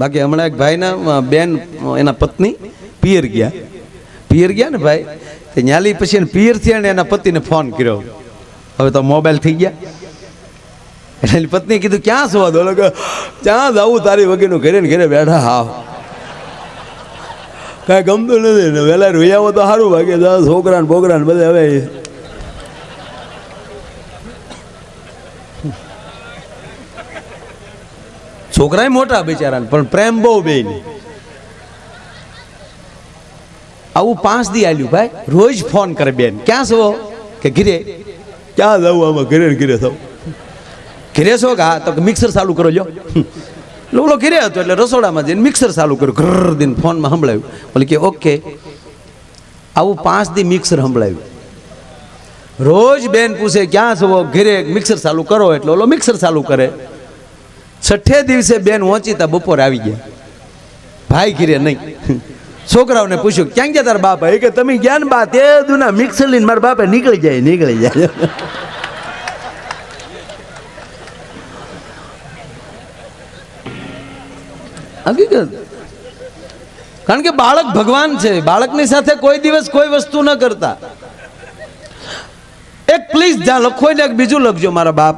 બાકી હમણાં એક ભાઈના બેન એના પત્ની પિયર ગયા. પિયર ગયા ને ભાઈ? તે ન્યાલી પછી એને પિયર થયા ને એના પતિને ફોન કર્યો. હવે તો મોબાઈલ થઈ ગયા. એટલે એની પત્નીએ કીધું, ક્યાં સુવા દો ક્યાં જવું તારી વગેરેનું ઘરે ને ઘરે બેઠા હાવ કાંઈ ગમતું નથી. ને વહેલા રોયાવો તો સારું ભાગે છોકરા ને બોકરા ને બધા હવે છોકરાય મોટા બિચારા પણ પ્રેમ બહુ બે આવું પાંચ દી આલ્યું ભાઈ. રોજ ફોન કરે બેન. ક્યાં છો? કે ઘીરે. ક્યાં જવું આમાં? ઘીરે ઘીરે થવું ઘીરે છો કે? હા તો મિક્સર ચાલુ કરો લ્યો. લોલો ઘીરે હતો એટલે રસોડામાં જઈને મિક્સર ચાલુ કર્યું. ઘર દિન ફોનમાં સંભળાયું. બોલે કે ઓકે. આવું પાંચ દી મિક્સર સંભળાયું. રોજ બેન પૂછે ક્યાં છો? ઘીરે મિક્સર ચાલુ કરો. એટલે ઓલો મિક્સર ચાલુ કરે. છઠ્ઠે દિવસે બેન વોંચીતા બપોર આવી ગયા. ભાઈ ઘીરે નહીં. છોકરાઓને પૂછ્યું, ક્યાં ગયા તારા બાપા? એ કે, તમે ગયા બા, તે દુના મિક્સર લઈને મારા બાપા નીકળી જાય નીકળી જાય. હકીકત. કારણ કે બાળક ભગવાન છે. બાળકની સાથે કોઈ દિવસ કોઈ વસ્તુ ન કરતા. એક પ્લીઝ જ્યાં લખો ને એક બીજું લખજો મારા બાપ.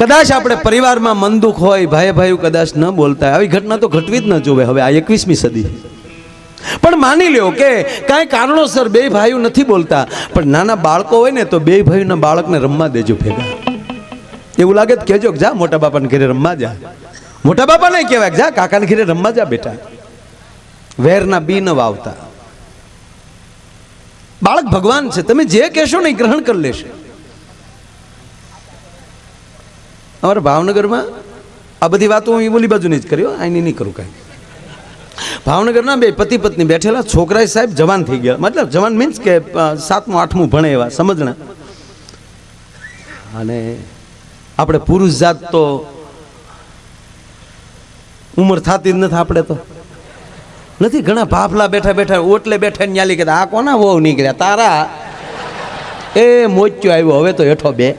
કદાચ આપણે પરિવારમાં મન દુઃખ હોય, ભાઈ ભાઈ કદાચ ન બોલતા આવી ઘટના તો ઘટવી જ ન જોવે હવે આ એકવીસમી સદી. પણ માની લ્યો કે કાંઈ કારણોસર બે ભાઈઓ નથી બોલતા. પણ નાના બાળકો હોય ને તો બે ભાઈઓના બાળકને રમવા દેજો ભેગા. એવું લાગે તો કહેજો જા મોટા બાપાને ઘરે રમવા જા. મોટા નહીં કહેવાય, જા કાકાને ઘરે રમવા જા બેટા. વેરના બી ન વાવતા. બાળક ભગવાન છે. તમે જે કહેશો ને એ ગ્રહણ કરી લેશે. અમારા ભાવનગરમાં આ બધી વાતો હું એ બાજુની બાજુ જ કર્યો આની નહીં કરું કાંઈ. ભાવનગરના બે પતિ પત્ની બેઠેલા છોકરા સાહેબ જવાન થઈ ગયા. મતલબ જવાન મીન્સ કે સાતમું, આઠમું ભણે એવા, સમજણા. અને આપણે પુરુષ જાત તો ઉંમર થતી જ નથી આપણે તો. નથી, ઘણા ભાફલા બેઠા બેઠા ઓટલે બેઠા ન્યાલી કહેતા, આ કોના વહુ નીકળ્યા? તારા? એ મોચ્યો આવ્યો, હવે તો હેઠો બે.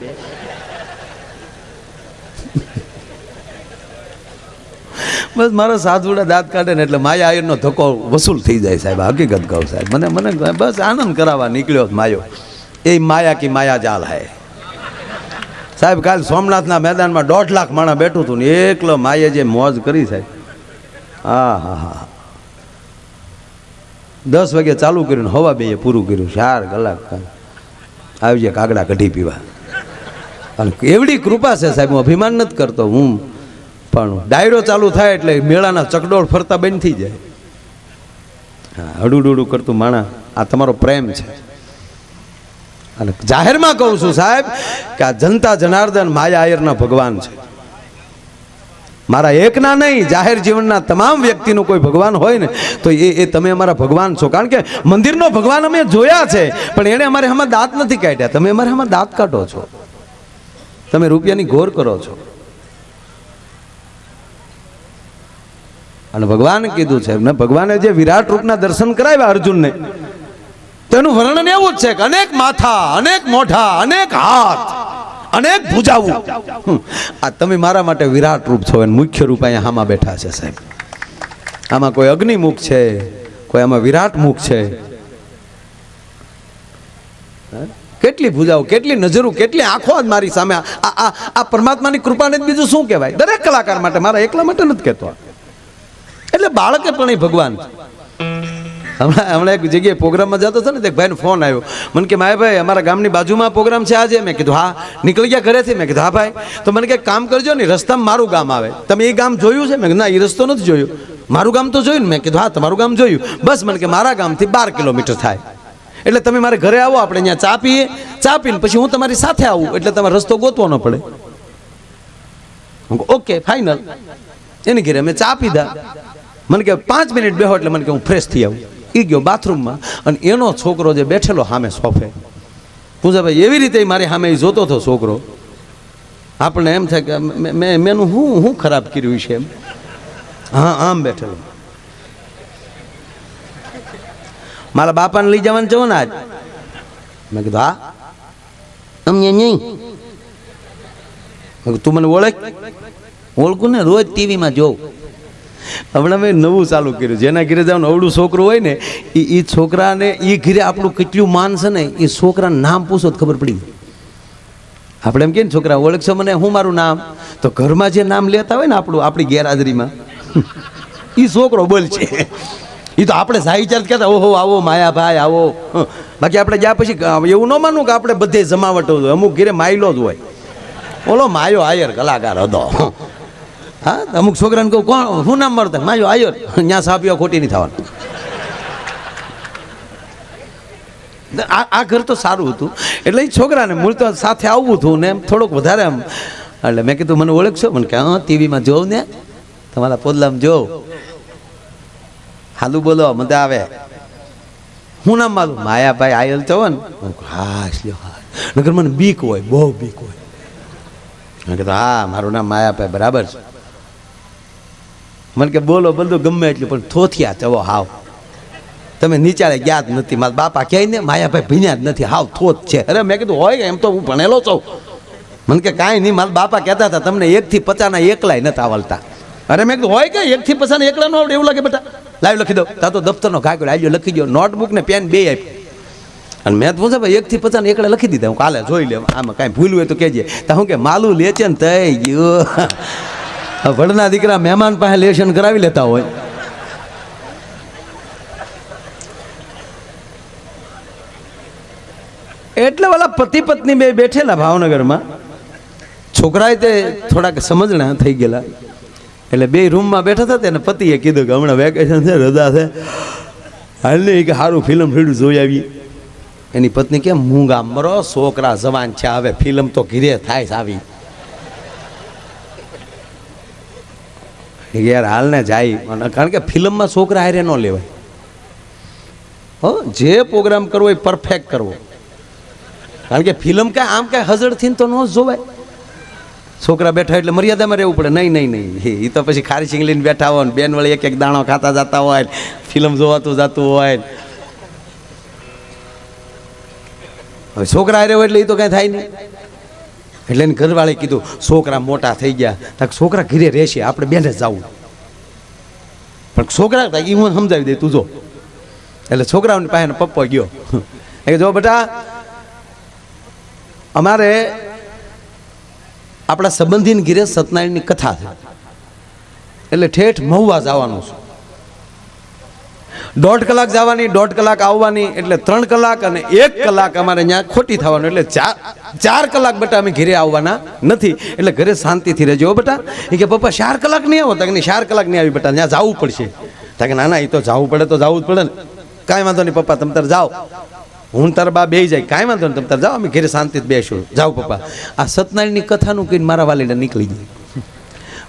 બસ મારા સાધુડા દાંત કાઢે ને એટલે માયા આયરનો ધક્કો વસૂલ થઈ જાય સાહેબ, હકીકત કહું સાહેબ. મને મને બસ આનંદ કરાવવા નીકળ્યો માયો. એ માયા કી માયા જાલ હે. સાહેબ, કાલ સોમનાથના મેદાનમાં દોઢ લાખ માણા બેઠું હતું ને, એકલો માએ જે મોજ કરી સાહેબ. હા હા હા. દસ વાગે ચાલુ કર્યું હવા બે પૂરું કર્યું, ચાર કલાક આવી જાય કાગડા કઢી પીવા. અને એવડી કૃપા છે સાહેબ, હું અભિમાન નથી કરતો, હું પણ ડાયરો ચાલુ થાય એટલે મેળાના ચકડોળ ફરતા બંધ થઈ જાય. હા, હડુડુડું કરતું માણા, આ તમારો પ્રેમ છે. અને જાહેરમાં કહું છું સાહેબ કે આ જનતા જનાર્દન માયા આયરના ભગવાન છે. મારા એકના નહીં, જાહેર જીવનના તમામ વ્યક્તિનું કોઈ ભગવાન હોય ને, તો એ એ તમે અમારા ભગવાન છો. કારણ કે મંદિરનો ભગવાન અમે જોયા છે, પણ એણે અમારે આમાં દાંત નથી કાઢ્યા. તમે અમારે આમાં દાંત કાઢો છો. તમે રૂપિયાની ઘોર કરો છો. અને ભગવાન કીધું છે ને ભગવાને જે વિરાટ રૂપના દર્શન કરાવ્યા અર્જુનને, તેનું વર્ણન એવું જ છે કે અનેક માથા, અનેક મોઢા, અનેક હાથ અનેક ભૂજાવું આ તમે મારા માટે વિરાટ રૂપ છો અને મુખ્ય રૂપ અહીંયા હામાં બેઠા છે સાહેબ. આમાં કોઈ અગ્નિમુખ છે, કોઈ આમાં વિરાટ મુખ છે કેટલી ભૂજાઓ, કેટલી નજરો, કેટલી આંખો જ મારી સામે આ આ પરમાત્માની કૃપાને બીજું શું કહેવાય? દરેક કલાકાર માટે, મારા એકલા માટે નથી કહેતો એટલે બાળકે પણ એ ભગવાન છે. હમણાં હમણાં એક જગ્યાએ પ્રોગ્રામમાં જતો હતો ને એક ભાઈનો ફોન આવ્યો. મને કે, માય ભાઈ, અમારા ગામની બાજુમાં પ્રોગ્રામ છે આજે. મેં કીધું, હા. નીકળી ગયા ઘરેથી? મેં કીધું, હા ભાઈ. તો મને કે, કામ કરજો ને, રસ્તામાં મારું ગામ આવે. તમે એ ગામ જોયું છે? મેં ના, એ રસ્તો નથી જોયો. મારું ગામ તો જોયું ને? મેં કીધું, હા, તમારું ગામ જોયું. બસ મને કે, મારા ગામથી બાર કિલોમીટર થાય. એટલે તમે મારે ઘરે આવો, આપણે અહીંયા ચા પીએ. ચા પીને પછી હું તમારી સાથે આવું, એટલે તમારે રસ્તો ગોતવો ન પડે. Okay, final. એની ઘેરે અમે ચા પીધા. મને કે, પાંચ મિનિટ બેહો, એટલે મને કે, હું ફ્રેશ થઈ આવું. એ ગયો બાથરૂમમાં અને એનો છોકરો જે બેઠેલો સામે સોફે. પૂજાભાઈ એવી રીતે મારી સામે એ જોતો હતો છોકરો. આપણને એમ થાય કે મે- મેનું હું હું ખરાબ કર્યું છે એમ. હા, આમ બેઠેલો. મારા બાપાને લઈ જવાનું છો ને આજ. મેં કીધું, હા. અમને નહીં. તું મને ઓળખ? ઓળખું ને, રોજ ટીવીમાં જોઉં. હમણાં મેં નવું ચાલુ કર્યું. જેના ઘરે જાવ અવડું છોકરું હોય ને એ એ છોકરાને એ ઘરે આપણું કેટલું માન છે ને એ છોકરાનું નામ પૂછો તો ખબર પડી આપણે એમ કે છોકરા, ઓળખશો મને? હું મારું નામ? તો ઘરમાં જે નામ લેતા હોય ને આપણું, આપણી ગેરહાજરીમાં. એ છોકરો બોલ છે. એ તો આપણે સાહી ચાલ કહેતા, ઓહો, આવો માયાભાઈ, આવો. બાકી આપણે ગયા પછી એવું ન માનવું કે આપણે બધે જમાવટો હોય. અમુક ઘરે માયલો જ હોય. ઓલો માયો આયર કલાકાર હતો. હા, અમુક છોકરાને કહું, કોણ? શું નામ મારું માજો આવ્યો ત્યાં સાપીઓ ખોટી નહીં થવાનું. આ આ ઘર તો સારું હતું. એટલે એ છોકરાને મૂળ તો સાથે આવવું હતું ને એમ થોડુંક વધારે આમ એટલે મેં કીધું, મને ઓળખશો? મને કે, હા, ટીવીમાં જોઉં ને. તમારા પોદલામાં જોઉં. હાલું બોલો, મજા આવે. હું નામ મારું? માયાભાઈ આયલ તો ને. હા લ્યો હા નગર મને બીક હોય, બહુ બીક હોય. મેં કીધું, હા, મારું નામ માયાભાઈ, બરાબર છે. મને કે બોલો બધું ગમે એટલું, પણ થોથિયા ચવો હાવ. તમે નીચાળે ગયા જ નથી. મારા બાપા કહે ને, માયાભાઈ ભીન્યા જ નથી. હાવ થોત છે. અરે, મેં કીધું, હોય એમ તો હું ભણેલો છું. મને કે, કાંઈ નહીં. મારા બાપા કહેતા હતા, તમને એકથી પચાના એકલાય નથી આવડતા. અરે, મેં કીધું, હોય કે એકથી પચાના એકલા ન આવડે? એવું લાગે બેટા. લાવી લખી દો. તા તો દફતરનો ઘાગ્યો આવ્યો લખી દો નોટબુક ને પેન બે આપી અને મેં પૂછે ભાઈ, એકથી પચાસ એકડે લખી દીધા? હું કાલે જોઈ લે આમાં કાંઈ ભૂલ હોય તો કહેજે. તો હું કે, માલું લે છે ને તઈ ગયો. ભણના દીકરા મહેમાન પાસે લેશન કરાવી લેતા હોય. એટલે વાલા પતિ પત્ની બે બેઠેલા ભાવનગરમાં. છોકરાએ તે થોડાક સમજણા થઈ ગયેલા. એટલે બે રૂમમાં બેઠા હતા તેને પતિએ કીધું કે હમણાં વેકેશન છે, રજા છે. હાલ નહીં કે સારું ફિલ્મ ફીડું જોઈ આવી. એની પત્ની કેમ મૂંગા મરો, છોકરા જવાન છે, હવે ફિલ્મ તો ઘીરે થાય આવી. યાર હાલને જાય. કારણ કે ફિલ્મમાં છોકરા હારે ન લેવાય. હો, જે પ્રોગ્રામ કરવો એ પરફેક્ટ કરવો. કારણ કે ફિલ્મ કાંઈ આમ કાંઈ હજરથી તો ન જોવાય. છોકરા બેઠા એટલે મર્યાદામાં રહેવું પડે. નહીં નહીં નહીં. એ તો પછી ખારી સિંગ લઈને બેઠા હોય બેન વળી એક એક દાણો ખાતા જતા હોય ફિલ્મ જોવાતું જતું હોય હવે છોકરા હારે હોય એટલે એ તો કાંઈ થાય નહીં. એટલે એને ઘરવાળે કીધું, છોકરા મોટા થઈ ગયા. તો છોકરા ઘરે રહેશે, આપણે બેને જવું. પણ છોકરા હતા એ હું સમજાવી દે, તું જો. એટલે છોકરાઓની પાસે પપ્પો ગયો. એ જો બેટા, અમારે આપણા સંબંધીને ઘીરે સત્યનારાયણની કથા છે. એટલે ઠેઠ મહુવા જવાનું છે. દોઢ કલાક જવાની, દોઢ કલાક આવવાની, એટલે ત્રણ કલાક અને એક કલાક અમારે ત્યાં ખોટી થવાનું. એટલે ચાર ચાર કલાક બેટા અમે ઘરે આવવાના નથી. એટલે ઘરે શાંતિથી રહેજો બેટા. એ કે, પપ્પા, ચાર કલાક નહીં આવો. તાકે ચાર કલાક નહીં આવી બેટા ત્યાં જવું પડશે. તાકે ના ના એ તો જવું પડે, તો જવું જ પડે ને. કાંઈ વાંધો નહીં, પપ્પા, તમે તાર જાઓ. હું તાર બા બે જાય. કાંઈ વાંધો નહીં, તમે તાર જાઓ. અમે ઘરે શાંતિથી બેસું જાઓ પપ્પા. આ સત્યનારાયણની કથાનું કહીને મારા વાલીને નીકળી ગઈ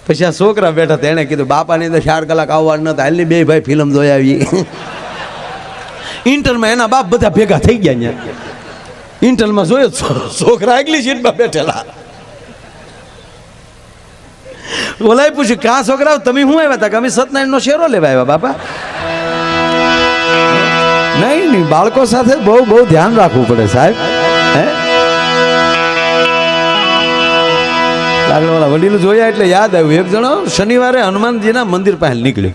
પછી આ છોકરા બેઠા તેણે કીધું, બાપાની અંદર ચાર કલાક આવવાનું નતા હાલની બે ભાઈ ફિલ્મ જોઈ આવી. ઇન્ટરમાં એના બાપ બધા ભેગા થઈ ગયા અહીંયા. ઇન્ટરમાં જોયો છોકરા આગલી સીટમાં બેઠેલા. બોલાય પૂછ્યું, કા છોકરાઓ, તમે શું આવ્યા હતા? કે અમે સત્યનારાયણનો શેરો લેવા આવ્યા, બાપા? નહીં નહીં, બાળકો સાથે બહુ બહુ ધ્યાન રાખવું પડે સાહેબ. હે લાગણવાળા વડીલો જોયા એટલે યાદ આવ્યું. એક જણો શનિવારે હનુમાનજીના મંદિર પાસે નીકળ્યો.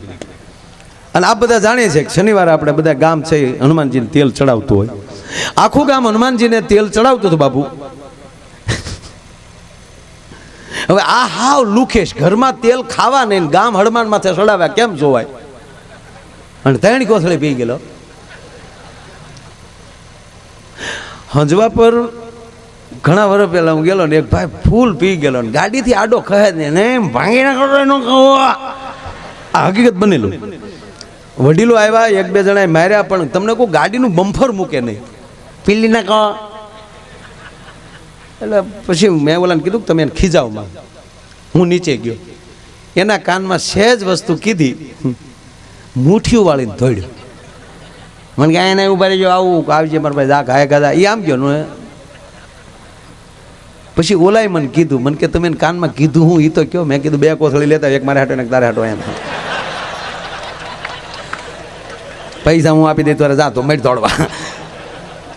અને આ બધા જાણીએ છીએ કે શનિવારે આપણે બધા ગામ છે હનુમાનજીને તેલ ચડાવતું હોય. આખું ગામ હનુમાનજીને તેલ ચડાવતું હતું બાપુ. હવે આ હાવ લુખેશ. ઘરમાં તેલ ખાવા નહીં, ગામ હનુમાન માથે ચડાવ્યા કેમ જોવાય? અને ત્રણ કોથળી પી ગયેલો. હંજવા પર ઘણા વર્ષ પહેલાં હું ગયેલો ને એક ભાઈ ફૂલ પી ગયેલો ને ગાડીથી આડો કહે ને એમ ભાંગી તો એનો કહો. આ હકીકત બનેલું. વડીલો આવ્યા, એક બે જણાએ માર્યા, પણ તમને કોઈ ગાડીનું બમ્ફર મૂકે નહીં. પીલી ના કહો એટલે પછી મેં ઓલાને કીધું તમે એને ખીજાવમાં હું નીચે ગયો. એના કાનમાં સહેજ વસ્તુ કીધી. મુઠીઓ વાળીને ધોડ્યું મને કે એને ઊભા રહેજો, આવું આવજે, મારા ભાઈ જા ગાય ગાધા. એ આમ ગયો, ને પછી ઓલાય મને કીધું, મને કે તમે એને કાનમાં કીધું હું એ તો કયો? મેં કીધું, બે કોથળી લેતા એક મારે હાટો ને તારે હાટો એમ પૈસા હું આપી દઈ તારે જા, તો મેટ દોડવા.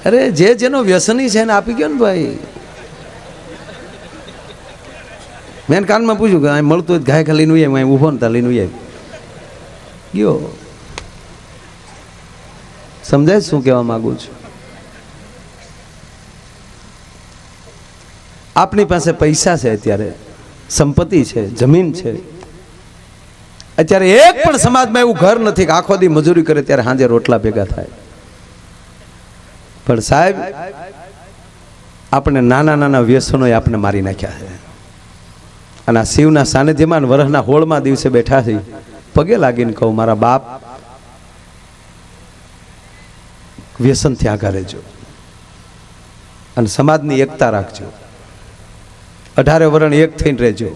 અરે, જે જેનો વ્યસની છે એને આપી ગયો ને ભાઈ. મેં કાનમાં પૂછ્યું કે, અહીં મળતું હોય ખા લઈને હું અહીં ઊભો ને ત્યાં લઈને ઉઈએ ગયો. સમજાય શું કહેવા માગું છું? આપણી પાસે પૈસા છે અત્યારે. સંપત્તિ છે, જમીન છે. અત્યારે એક પણ સમાજમાં એવું ઘર નથી કે આખો દી મજૂરી કરે ત્યારે સાંજે રોટલા ભેગા થાય. પણ સાહેબ, આપણે નાના નાના વ્યસનો આપણે મારી નાખ્યા છે. અને આ શિવના સાનિધ્યમાં વરહના હોળમાં દિવસે બેઠા છે. પગે લાગીને કહું, મારા બાપ, વ્યસનથી આગળ રહેજો. અને સમાજની એકતા રાખજો. અઢારે વરણ એક થઈને રહેજો.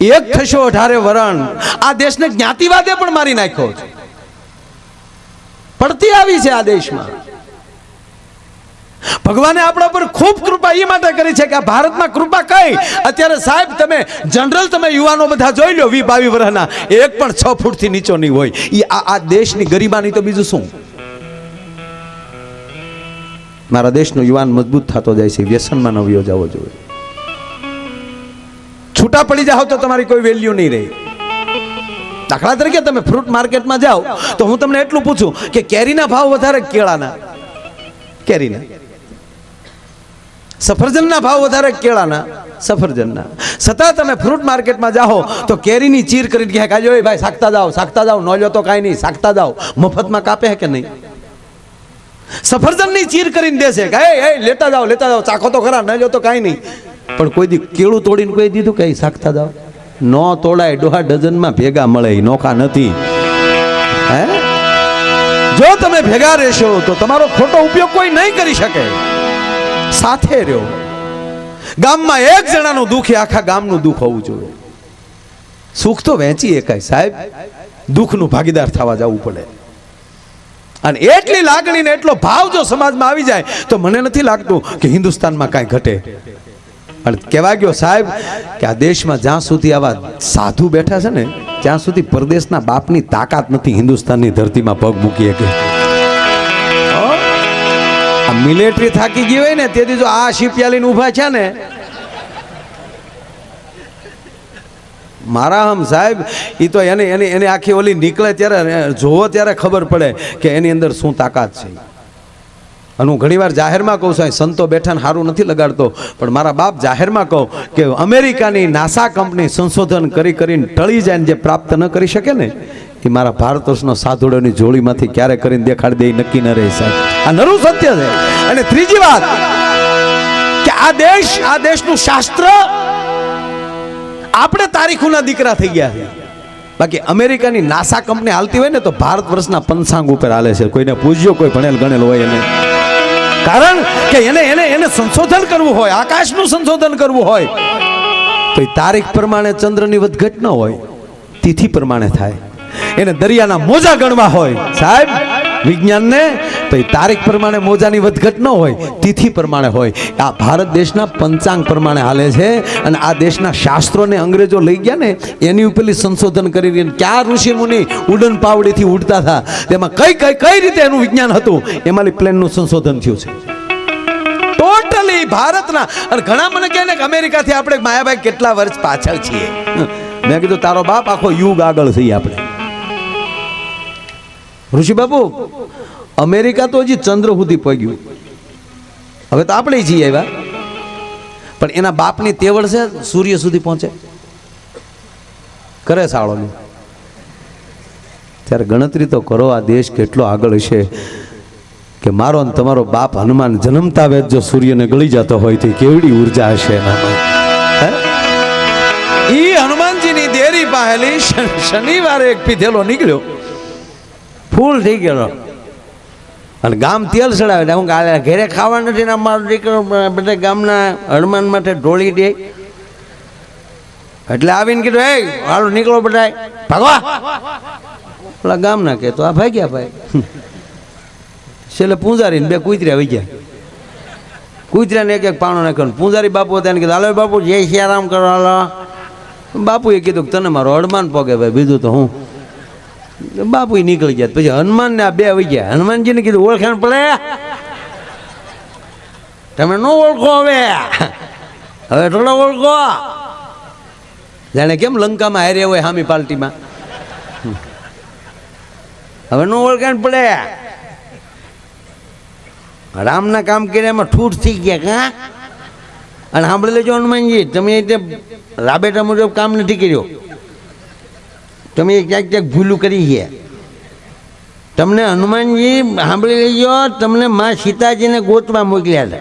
એક થશો અઢારે વરણ. આ દેશને જ્ઞાતિવાદે પણ મારી નાખ્યો છે. પડતી આવી છે આ દેશમાં. ભગવાને આપણા પર ખૂબ કૃપા એ માટે કરી છે કે આ ભારતમાં કૃપા કઈ? અત્યારે સાહેબ તમે જનરલ તમે યુવાનો બધા જોઈ લો વી બાવી વર્ષના એક પણ છ ફૂટથી નીચો નહીં હોય. એ આ દેશની ગરીબાની તો બીજું શું? મારા દેશનો યુવાન મજબૂત થતો જાય છે, વ્યસનમાં ન વયો જવો જોઈએ. છૂટા પડી જાઓ તો તમારી કોઈ વેલ્યુ નહીં રહે. દાખલા તરીકે તમે ફ્રૂટ માર્કેટમાં જાઓ તો હું તમને એટલું પૂછું કે કેરીના ભાવ વધારે કેળાના? કેરીના. સફરજનના ભાવ વધારે કેળાના? સફરજનના. છતાં તમે ફ્રૂટ માર્કેટમાં જાઓ તો કેરીની ચીર કરીને કહે કાજો ભાઈ સાખતા જાઓ સાખતા જાઓ ન લો તો કાંઈ નહીં સાખતા જાઓ. મફતમાં કાપે કે નહીં? સફરજનની ચીર કરીને દેશે કે એ લેતા જાઓ લેતા જાઓ, ચાખો તો ખરા, ન જો તો કાંઈ નહીં. પણ કોઈ દી કેળું તોડીને કોઈ દીધું કે સાકતા જાઓ. નો તોડાય, ડોહા ડઝનમાં ભેગા મળે નોખા નથી. હે? જો તમે ભેગા રહેશો, તો તમારો ખોટો ઉપયોગ કોઈ નહીં કરી શકે. સાથે રહ્યો. ગામમાં એક જણાનું દુઃખ એ આખા ગામનું દુઃખ હોવું જોઈએ. સુખ તો વહેંચી એકાય સાહેબ. દુઃખનું ભાગીદાર થવા જવું પડે. અને એટલી લાગણી ને એટલો ભાવ જો સમાજમાં આવી જાય, તો મને નથી લાગતું કે હિન્દુસ્તાનમાં કાંઈ ઘટે. અને કહેવા ગયો સાહેબ કે આ દેશમાં જ્યાં સુધી આવા સાધુ બેઠા છે ને, ત્યાં સુધી પરદેશના બાપની તાકાત નથી હિન્દુસ્તાનની ધરતીમાં પગ મૂકી શકે. મિલિટરી થાકી ગઈ હોય ને, તેથી જો આ શિપયાલીને ઊભા છે ને મારા આમ સાહેબ એ તો એને એની એની આખી ઓલી નીકળે ત્યારે જોવો ત્યારે ખબર પડે કે એની અંદર શું તાકાત છે. અને હું ઘણીવાર જાહેરમાં કહું છું સંતો બેઠાને સારું નથી લગાડતો, પણ મારા બાપ જાહેરમાં કહું કે અમેરિકાની નાસા કંપની સંશોધન કરી કરીને ટળી જાય ને જે પ્રાપ્ત ન કરી શકે ને એ મારા ભારત વર્ષનો સાધુડોની જોડીમાંથી ક્યારે કરીને દેખાડી દે નક્કી ન રહે સાહેબ. આ નરું સત્ય છે. અને ત્રીજી વાત, કે આ દેશ આ દેશનું શાસ્ત્ર આપણે તારીખોના દીકરા થઈ ગયા. છે બાકી અમેરિકાની નાસા કંપની હાલતી હોય ને તો ભારત વર્ષના પંચાંગ ઉપર હાલે છે. કોઈને પૂજ્યો, કોઈ ભણેલ, ગણેલ હોય એને. કારણ કે એને એને એને સંશોધન કરવું હોય, આકાશનું સંશોધન કરવું હોય. તો એ તારીખ પ્રમાણે ચંદ્રની વધઘટ ન હોય, તિથિ પ્રમાણે થાય. એને દરિયાના મોજા ગણવા હોય. સાહેબ, વિજ્ઞાનને તો એ તારીખ પ્રમાણે મોજાની વધઘટ ન હોય, તિથિ પ્રમાણે હોય. આ ભારત દેશના પંચાંગ પ્રમાણે હાલે છે અને આ દેશના શાસ્ત્રોને અંગ્રેજો લઈ ગયા ને, એની ઉપરથી સંશોધન કરી રહ્યા ક્યાં ઋષિ મુનિ ઉડન પાવડીથી ઉડતા હતા? તેમાં કઈ કઈ કઈ રીતે એનું વિજ્ઞાન હતું? એમાં પ્લેનનું સંશોધન થયું છે. ટોટલી ભારતના. અને ઘણા મને કહે ને કે અમેરિકાથી આપણે માયાભાઈ કેટલા વર્ષ પાછળ છીએ. મેં કીધું, તારો બાપ આખો યુગ આગળ છીએ આપણે. ઋષિ બાપુ અમેરિકા તો હજી ચંદ્ર સુધી પગ્યું હવે તો આપણે જઈએ આવ્યા. પણ એના બાપની તેવડ છે, સૂર્ય સુધી પહોંચે. કરે સાળોની. ત્યારે ગણતરી તો કરો, આ દેશ કેટલો આગળ હશે. કે મારો ને તમારો બાપ હનુમાન જન્મતા વેદ જો સૂર્યને ગળી જતો હોય તો કેવડી ઊર્જા હશે એનામાં? ઈ હનુમાનજીની દેરી પાહેલી શન- શનિવારે એક પીધેલો નીકળ્યો. ફૂલ થઈ ગયેલો અને ગામ તેલ ચડાવે હું કાલે ઘરે ખાવા નથી ને અમારો દીકરો બધા ગામના હનુમાન માટે ઢોળી દે. એટલે આવીને કીધું, હે, હાલો નીકળો બધા ભાગવા. પેલા ગામના કે તો આ ભાગ્યા ભાઈ. છેલ્લે પૂંજારીને બે કૂતર્યા વહી ગયા કૂતર્યાને એક એક પાણો નાખ્યો પૂંજારી બાપુ હતા એને કીધું, હાલો બાપુ, જય સિયારામ કરો, હાલો. બાપુએ કીધું તને મારો હનુમાન પોગે ભાઈ, બીજું તો હું બાપુ નીકળી ગયા. પછી હનુમાન ને આ બે આવી ગયા. હનુમાનજીને કીધું, ઓળખાણ પડે? તમે ન ઓળખો હવે. હવે થોડા ઓળખો. જાણે કેમ લંકામાં હાર્યા હોય હામી પાર્ટીમાં હવે નો ઓળખાણ પડે. રામના કામ કર્યામાં ઠૂઠ થઈ ગયા કા? અને સાંભળી લેજો હનુમાનજી, તમે તે રાબેટા મુજબ કામ નથી કર્યો. તમે ક્યાંક ક્યાંક ભૂલું કરી છે તમને હનુમાનજી સાંભળી લેજો, તમને માં સીતાજીને ગોતવા મોકલ્યા હતા.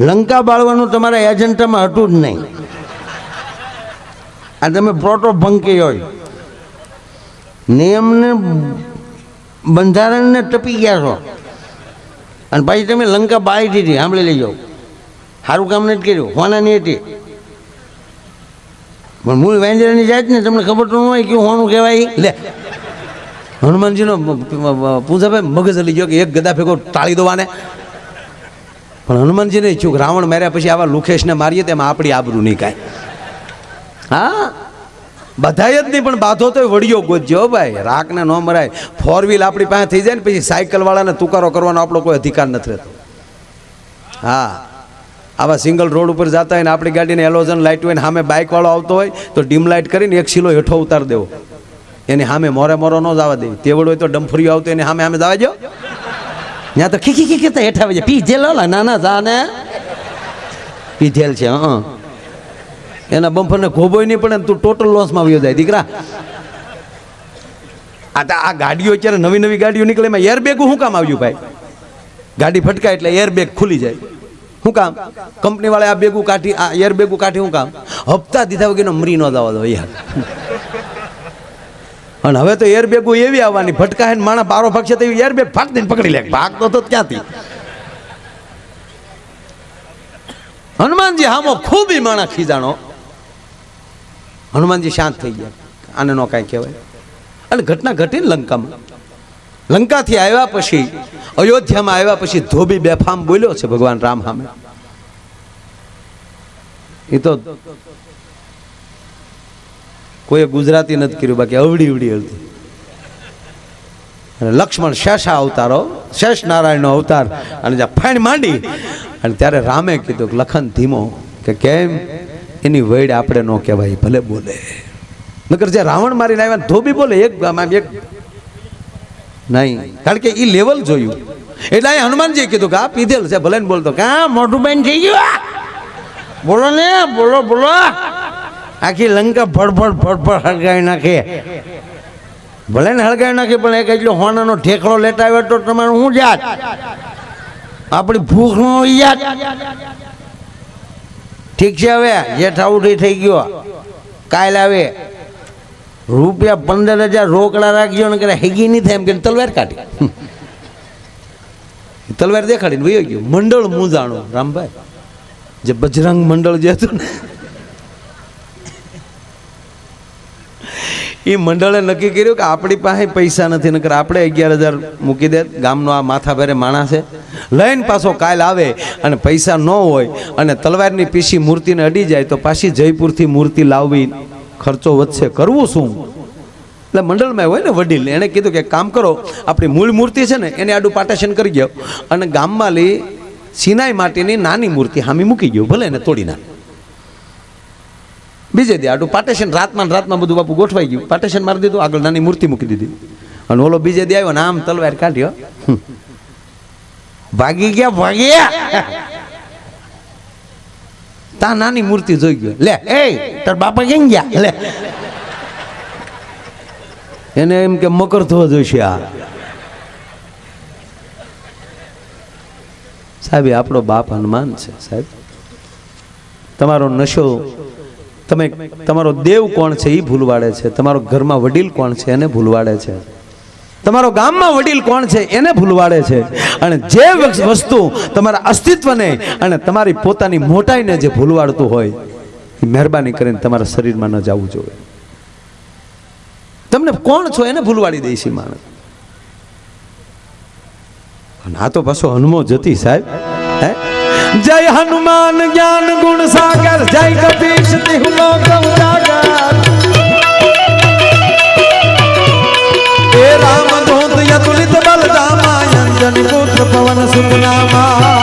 લંકા બાળવાનું તમારા એજન્ટામાં હતું જ નહીં. આ તમે પ્રોટો ભંગ કર્યો નિયમને બંધારણને ટપી ગયા છો. અને પછી તમે લંકા બાળી દીધી સાંભળી લેજો. સારું કામ નથી કર્યું. હોના નહીં હતી. પણ મૂળ વેંજરાની જાત ને તમને ખબર તો ન હોય કે હોનું કહેવાય. લે. હનુમાનજીનો પૂજાભાઈ મગજ લઈ ગયો કે એક ગદા ભેગો ટાળી દોવાને. પણ હનુમાનજીને ઈચ્છું કે રાવણ માર્યા પછી આવા લુખેશને મારીએ તેમાં આપણી આબરૂ નહીં કાંઈ. હા? બધાય જ નહીં, પણ બાધો તો વડિયો ગોજ્યો ભાઈ. રાખને ન મરાય. ફોર વ્હીલ આપણી પાસે થઈ જાય ને, પછી સાયકલવાળાને તુકારો કરવાનો આપણો કોઈ અધિકાર નથી રહેતો. હા. આવા સિંગલ રોડ ઉપર જતા હોય ને આપણી ગાડીને એલોઝન લાઇટ હોય ને સામે બાઇક વાળો આવતો હોય તો ડીમ લાઇટ કરીને એક સિલો હેઠો ઉતાર દેવો. એને સામે મોરે મોરો ન જવા દેવી. તેવડ હોય તો ડમફરીઓ આવતો એને સામે સામે જવા દો ત્યાં તો ખીખી ખીખી તો હેઠા આવે પી જેલ ના ના, જા ને. પીધેલ છે, હં એના બમ્ફરને ખોબોય નહીં પડે તું ટોટલ લોસમાં આવ્યો જાય, દીકરા. આ તો આ ગાડીઓ અત્યારે નવી નવી ગાડીઓ નીકળે એમાં એરબેગ શું કામ આવ્યું ભાઈ? ગાડી ફટકાય એટલે એરબેગ ખુલી જાય. શું કામ? કંપની વાળા આ બેગું કાઢી, આ એરબેગું કાઢી શું કામ? હપ્તા દીધા વગરનો મરી ન દાવા દો યાર. અને હવે તો એરબેગો એવી આવવાની ભટકા હે માણા બારો ભાગશે તો એરબેગ ફાક દઈને પકડી લે. ભાગતો તો ક્યાંથી? હનુમાનજી હામો ખૂબ માણા ખીજાણો હનુમાનજી શાંત થઈ ગયા. આને નો કાંઈ કહેવાય. અને ઘટના ઘટી ને લંકામાં. લંકાથી આવ્યા પછી, અયોધ્યામાં આવ્યા પછી ધોબી બેફામ બોલ્યો છે ભગવાન રામ સામે. એ તો કોઈએ ગુજરાતી નથી કર્યું, બાકી અવડી અવડી હળતી અને લક્ષ્મણ શેષા અવતારો, શેષ નારાયણનો અવતાર, અને જ્યાં ફાઈન માંડી, અને ત્યારે રામે કીધું કે, લખન ધીમો, કે કેમ? એની વૈડ આપણે ન કહેવાય, ભલે બોલે. નકર જે રાવણ મારીને આવ્યા ધોબી બોલે, એક આમ એક નહીં. કારણ કે એ લેવલ જોયું. એટલે અહીં હનુમાનજીએ કીધું કે આ પીધેલ છે, ભલે બોલતો કે આ મોઢું બેન થઈ ગયું. બોલો ને, બોલો બોલો. આખી લંકા ભડભડ ભડભડ હળગાવી નાખે. ભલે ને હળગાવી નાખે, પણ એક એટલો હોનાનો ઠેકડો લેતા આવ્યો તો તમારું શું જાત આપણી ભૂખ નો યાદ. ઠીક છે હવે જેઠાઉઠી થઈ ગયો. કાલ આવે. રૂપિયા પંદર હજાર રોકડા રાખજો ને કે હેગી નહીં થાય એમ કે તલવાર કાઢી. તલવાર દેખાડીને વયો ગયો. મંડળ મૂંઝાણો. રામભાઈ, જે બજરંગ મંડળ જે હતું ને, એ મંડળે નક્કી કર્યું કે આપણી પાસે પૈસા નથી, નકર આપણે અગિયાર હજાર મૂકી દે. ગામનો આ માથા ભરે માણસ છે. લઈને પાછો કાલ આવે અને પૈસા ન હોય અને તલવારની પીસી મૂર્તિને અડી જાય તો પાછી જયપુરથી મૂર્તિ લાવવી ખર્ચો વધશે, કરવું શું? એટલે મંડળમાં હોય ને વડીલ એણે કીધું કે કામ કરો, આપણી મૂળ મૂર્તિ છે ને, એને આડું પાટેશન કરી ગયો અને ગામમાં લઈ સિનાઈ માટેની નાની મૂર્તિ હામી મૂકી ગયો, ભલે એને તોડી નાખ. બીજે દે આડું પાટેશન રાતમાં રાતમાં બધું બાપુ ગોઠવાઈ ગયું. પાટેશન મારી દીધું, આગળ નાની મૂર્તિ મૂકી દીધી. અને ઓલો બીજે દે આવ્યો ને આમ તલવાર કાઢ્યો. ભાગી ગયા, ભાગ્યા. તા નાની મૂર્તિ જોઈ ગયો. લે, એ, તાર બાપા કેમ ગયા? લે. એને એમ કે મકર થવો જોઈશે આ. સાહેબ આપણો બાપ હનુમાન છે, સાહેબ. તમારો નશો, તમે, તમારો દેવ કોણ છે એ ભૂલવાડે છે. તમારો ઘરમાં વડીલ કોણ છે એને ભૂલવાડે છે. તમારો ગામમાં વડીલ કોણ છે એને ભૂલવાડે છે. અને જે વસ્તુ તમારા અસ્તિત્વને અને તમારી પોતાની મોટાઈને જે ભૂલવાડતું હોય મહેરબાની કરીને તમારા શરીરમાં ન જવું જોઈએ. તમને કોણ છો એને ભૂલવાડી ઈ માણસ. આ તો પાછો હનુમો જતી સાહેબ, હે? જય હનુમાન જ્ઞાન ગુણ સાગર, જય કપીશ તિહુલો ગૌજાગર હે રામ અંજન પુત્ર પવન સુતનામા